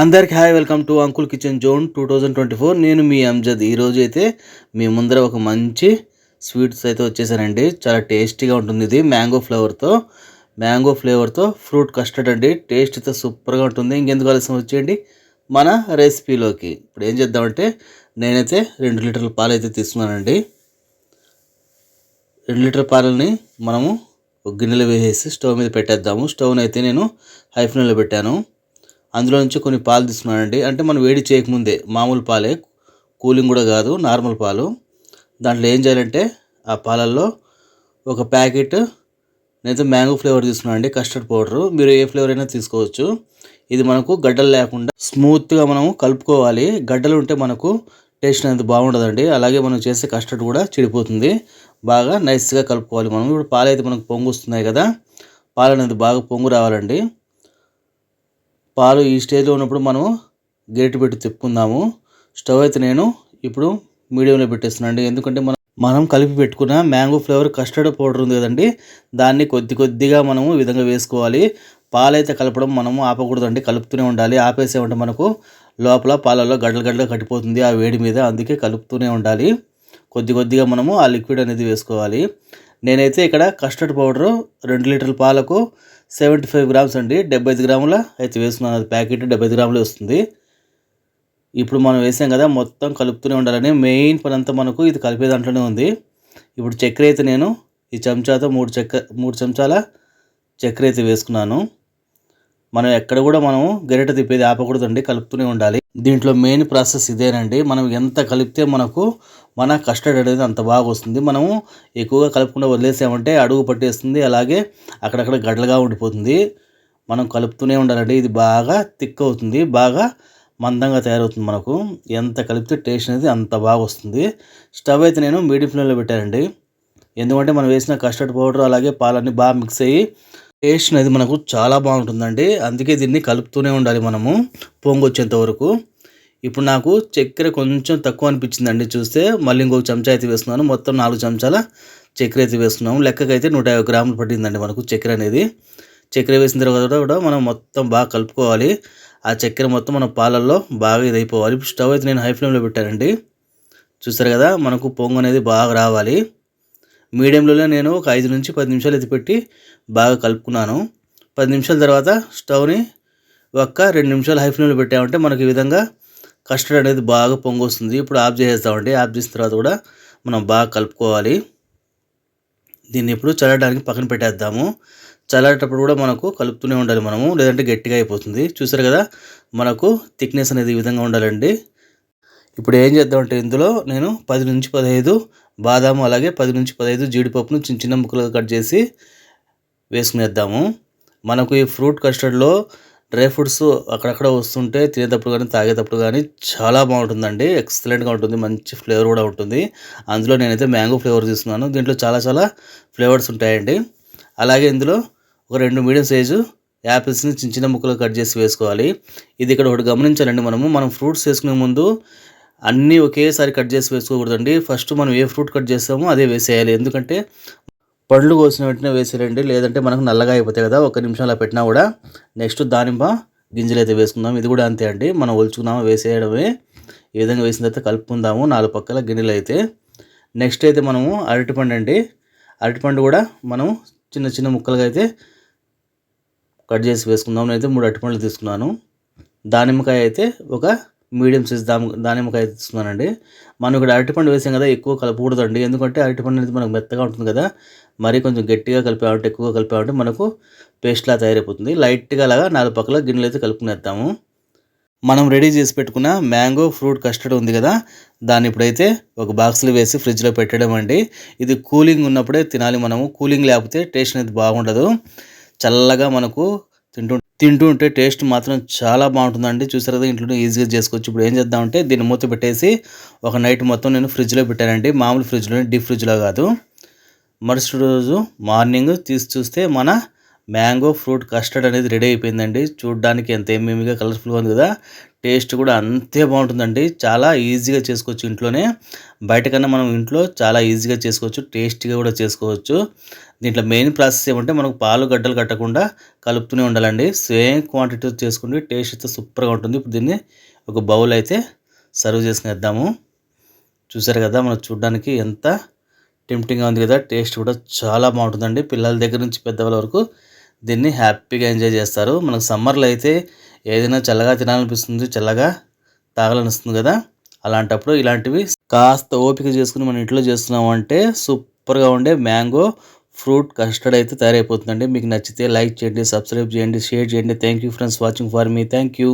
అందరికి hi welcome to uncle kitchen zone two thousand twenty four. నేను మీ అంజద్. ఈరోజు అయితే మీ ముందర ఒక మంచి స్వీట్స్ అయితే వచ్చేసానండి చాలా టేస్టీగా ఉంటుంది ఇది మ్యాంగో ఫ్లేవర్తో. మ్యాంగో ఫ్లేవర్తో ఫ్రూట్ కస్టర్డ్ అండి. టేస్ట్ అయితే సూపర్గా ఉంటుంది. ఇంకెందుకు ఆలస్యం వచ్చేయండి. మన రెసిపీలోకి ఇప్పుడు ఏం చేద్దామంటే నేనైతే రెండు లీటర్ల పాలు అయితే తీసుకున్నానండి. రెండు లీటర్ పాలని మనము ఒక గిన్నెలో వేసేసి స్టవ్ మీద పెట్టేద్దాము. స్టవ్ని అయితే నేను హై ఫ్లేమ్లో పెట్టాను. అందులో నుంచి కొన్ని పాలు తీసుకున్నానండి. అంటే మనం వేడి చేయకముందే మామూలు పాలే కూలింగ్ కూడా కాదు నార్మల్ పాలు. దాంట్లో ఏం చేయాలంటే ఆ పాలల్లో ఒక ప్యాకెట్ నేనైతే మ్యాంగో ఫ్లేవర్ తీసుకున్నానండి కస్టర్డ్ పౌడరు. మీరు ఏ ఫ్లేవర్ అయినా తీసుకోవచ్చు. ఇది మనకు గడ్డలు లేకుండా స్మూత్గా మనం కలుపుకోవాలి. గడ్డలు ఉంటే మనకు టేస్ట్ అనేది బాగుండదండి. అలాగే మనం చేసే కస్టర్డ్ కూడా చెడిపోతుంది. బాగా నైస్గా కలుపుకోవాలి మనం. ఇప్పుడు పాలు అయితే మనకు పొంగు వస్తున్నాయి కదా. పాలు అనేది బాగా పొంగు రావాలండి. పాలు ఈ స్టేజ్లో ఉన్నప్పుడు మనం గేట్ పెట్టి తిప్పుకుందాము. స్టవ్ అయితే నేను ఇప్పుడు మీడియంలో పెట్టేస్తున్నాను ఎందుకంటే మనం మనం కలిపి పెట్టుకున్న మ్యాంగో ఫ్లేవర్ కస్టర్డ్ పౌడర్ ఉంది కదండి. దాన్ని కొద్ది కొద్దిగా మనము ఈ విధంగా వేసుకోవాలి. పాలైతే కలపడం మనము ఆపకూడదండి. కలుపుతూనే ఉండాలి. ఆపేసేమంటే మనకు లోపల పాలలో గడ్డలు గడ్డలు కట్టిపోతుంది ఆ వేడి మీద. అందుకే కలుపుతూనే ఉండాలి. కొద్ది కొద్దిగా మనము ఆ లిక్విడ్ అనేది వేసుకోవాలి. నేనైతే ఇక్కడ కస్టర్డ్ పౌడరు రెండు లీటర్ల పాలకు సెవెంటీ ఫైవ్ గ్రామ్స్ అండి. డెబ్బై ఐదు గ్రాముల అయితే వేసుకున్నాను అది ప్యాకెట్ డెబ్బై ఐదు గ్రాములు వస్తుంది. ఇప్పుడు మనం వేసాం కదా మొత్తం కలుపుతూనే ఉండాలని మెయిన్ పని అంతా మనకు ఇది కలిపే దాంట్లోనే ఉంది. ఇప్పుడు చక్కెర అయితే నేను ఈ చెంచాతో మూడు చెక్క మూడు చెంచాల చక్కెర అయితే వేసుకున్నాను. మనం ఎక్కడ కూడా మనం గరిట తిప్పేది ఆపకూడదండి కలుపుతూనే ఉండాలి. దీంట్లో మెయిన్ ప్రాసెస్ ఇదేనండి. మనం ఎంత కలిపితే మనకు మన కస్టర్డ్ అనేది అంత బాగా వస్తుంది. మనము ఎక్కువగా కలుపుకుండా వదిలేసామంటే అడుగు పట్టేస్తుంది. అలాగే అక్కడక్కడ గడ్డలుగా ఉండిపోతుంది. మనం కలుపుతూనే ఉండాలండి. ఇది బాగా థిక్ అవుతుంది. బాగా మందంగా తయారవుతుంది మనకు. ఎంత కలిపితే టేస్ట్ అనేది అంత బాగా వస్తుంది. స్టవ్ అయితే నేను మీడియం ఫ్లేమ్లో పెట్టానండి. ఎందుకంటే మనం వేసిన కస్టర్డ్ పౌడర్ అలాగే పాలన్నీ బాగా మిక్స్ అయ్యి టేస్ట్ అనేది మనకు చాలా బాగుంటుందండి. అందుకే దీన్ని కలుపుతూనే ఉండాలి మనము పొంగొచ్చేంత వరకు. ఇప్పుడు నాకు చక్కెర కొంచెం తక్కువ అనిపించిందండి చూస్తే. మళ్ళీ ఇంకొక చెంచా అయితే వేస్తున్నాను. మొత్తం నాలుగు చెంచాల చక్కెర అయితే వేస్తున్నాము లెక్కకైతే నూట యాభై గ్రాములు పట్టిందండి మనకు చక్కెర అనేది. చక్కెర వేసిన తర్వాత కూడా మనం మొత్తం బాగా కలుపుకోవాలి. ఆ చక్కెర మొత్తం మన పాలల్లో బాగా ఇదైపోవాలి. ఇప్పుడు స్టవ్ అయితే నేను హై ఫ్లేమ్లో పెట్టానండి. చూస్తారు కదా మనకు పొంగు అనేది బాగా రావాలి. మీడియంలోనే నేను ఒక ఐదు నుంచి పది నిమిషాలు ఎత్తిపెట్టి బాగా కలుపుకున్నాను. పది నిమిషాల తర్వాత స్టవ్ని ఒక్క రెండు నిమిషాలు హై ఫ్లేమ్లో పెట్టామంటే మనకి ఈ విధంగా కస్టర్డ్ అనేది బాగా పొంగు వస్తుంది ఇప్పుడు ఆఫ్ చేసేస్తామండి. ఆఫ్ చేసిన తర్వాత కూడా మనం బాగా కలుపుకోవాలి. దీన్ని ఇప్పుడు చల్లడానికి పక్కన పెట్టేద్దాము. చల్లారేటప్పుడు కూడా మనకు కలుపుతూనే ఉండాలి మనము. లేదంటే గట్టిగా అయిపోతుంది. చూసారు కదా మనకు థిక్నెస్ అనేది ఈ విధంగా ఉండాలండి. ఇప్పుడు ఏం చేద్దామంటే ఇందులో నేను పది నుంచి పదహైదు బాదాము అలాగే పది నుంచి పదహైదు జీడిపప్పును చిన్న చిన్న ముక్కలుగా కట్ చేసి వేసుకునేద్దాము. మనకు ఈ ఫ్రూట్ కస్టర్డ్లో డ్రై ఫ్రూట్స్ అక్కడక్కడ వస్తుంటే తినేటప్పుడు కానీ తాగేటప్పుడు కానీ చాలా బాగుంటుందండి. ఎక్సలెంట్గా ఉంటుంది. మంచి ఫ్లేవర్ కూడా ఉంటుంది. అందులో నేనైతే మ్యాంగో ఫ్లేవర్ తీసుకున్నాను. దీంట్లో చాలా చాలా ఫ్లేవర్స్ ఉంటాయండి. అలాగే ఇందులో ఒక రెండు మీడియం సైజు యాపిల్స్ని చిన్న చిన్న ముక్కలు కట్ చేసి వేసుకోవాలి. ఇది ఇక్కడ ఒకటి గమనించాలండి మనము. మనం ఫ్రూట్స్ వేసుకునే ముందు అన్నీ ఒకేసారి కట్ చేసి వేసుకోకూడదండి. ఫస్ట్ మనం ఏ ఫ్రూట్ కట్ చేస్తామో అదే వేసేయాలి. ఎందుకంటే పండ్లు కోసిన వెంటనే వేసేయండి. లేదంటే మనకు నల్లగా అయిపోతాయి కదా ఒక నిమిషం అలా పెట్టినా కూడా. నెక్స్ట్ దానిమ్మ గింజలు అయితే వేసుకుందాం. ఇది కూడా అంతే అండి. మనం ఒలుచుకున్నాము వేసేయడమే. ఈ విధంగా వేసిన తర్వాత కలుపుకుందాము. నాలుగు పక్కల గిన్నెలు అయితే. నెక్స్ట్ అయితే మనము అరటిపండు అండి. అరటిపండు కూడా మనం చిన్న చిన్న ముక్కలుగా అయితే కట్ చేసి వేసుకుందాం. నేనైతే మూడు అరటిపండ్లు తీసుకున్నాను. దానిమ్మకాయ అయితే ఒక మీడియం సైజ్ దాని దానిమ్మకాయ ఇస్తున్నానండి మనం ఇక్కడ అరటిపండు వేసాం కదా ఎక్కువ కలపకూడదండి. ఎందుకంటే అరటిపండు అనేది మనకు మెత్తగా ఉంటుంది కదా మరీ కొంచెం గట్టిగా కలిపామంటే ఎక్కువగా కలిపామంటే మనకు పేస్ట్లా తయారైపోతుంది. లైట్గా అలాగా నాలుగు పక్కల గిన్నెలు అయితే కలుపుకునేస్తాము మనం రెడీ చేసి పెట్టుకున్న మ్యాంగో ఫ్రూట్ కస్టర్డ్ ఉంది కదా దాన్ని ఇప్పుడైతే ఒక బాక్స్లో వేసి ఫ్రిడ్జ్లో పెట్టడం అండి. ఇది కూలింగ్ ఉన్నప్పుడే తినాలి మనము. కూలింగ్ లేకపోతే టేస్ట్ అనేది బాగుండదు. చల్లగా మనకు తింటూ తింటూ ఉంటే టేస్ట్ మాత్రం చాలా బాగుంటుందండి. చూసారు కదా ఇంట్లో ఈజీగా చేసుకోవచ్చు. ఇప్పుడు ఏం చేద్దామంటే దీన్ని మూత పెట్టేసి ఒక నైట్ మొత్తం నేను ఫ్రిడ్జ్లో పెట్టానండి. మామూలు ఫ్రిడ్జ్లో డీప్ ఫ్రిడ్జ్లో కాదు. మరుసటి రోజు మార్నింగ్ తీసి చూస్తే మన మ్యాంగో ఫ్రూట్ కస్టర్డ్ అనేది రెడీ అయిపోయిందండి. చూడడానికి ఎంత ఏమేమిగా కలర్ఫుల్గా ఉంది కదా టేస్ట్ కూడా అంతే బాగుంటుందండి. చాలా ఈజీగా చేసుకోవచ్చు ఇంట్లోనే. బయట కన్నా మనం ఇంట్లో చాలా ఈజీగా చేసుకోవచ్చు టేస్టీగా కూడా చేసుకోవచ్చు. దీంట్లో మెయిన్ ప్రాసెస్ ఏమంటే మనకు పాలు గడ్డలు కట్టకుండా కలుపుతూనే ఉండాలండి. సేమ్ క్వాంటిటీ చేసుకుంటే టేస్ట్ అయితే సూపర్గా ఉంటుంది. ఇప్పుడు దీన్ని ఒక బౌల్ అయితే సర్వ్ చేసుకునేద్దాము. చూసారు కదా మనం చూడడానికి ఎంత టెంప్టింగ్గా ఉంది కదా టేస్ట్ కూడా చాలా బాగుంటుందండి. పిల్లల దగ్గర నుంచి పెద్దవాళ్ళ వరకు దీన్ని హ్యాపీగా ఎంజాయ్ చేస్తారు. మనకు సమ్మర్లో అయితే ఏదైనా చల్లగా తినాలనిపిస్తుంది చల్లగా తాగాలనిస్తుంది కదా? అలాంటప్పుడు ఇలాంటివి కాస్త ఓపిక చేసుకుని మన ఇంట్లో చేస్తున్నాం అంటే సూపర్గా ఉండే మ్యాంగో ఫ్రూట్ కస్టర్డ్ అయితే తయారైపోతుందండి. మీకు నచ్చితే లైక్ చేయండి సబ్స్క్రైబ్ చేయండి షేర్ చేయండి. Thank you friends watching for me thank you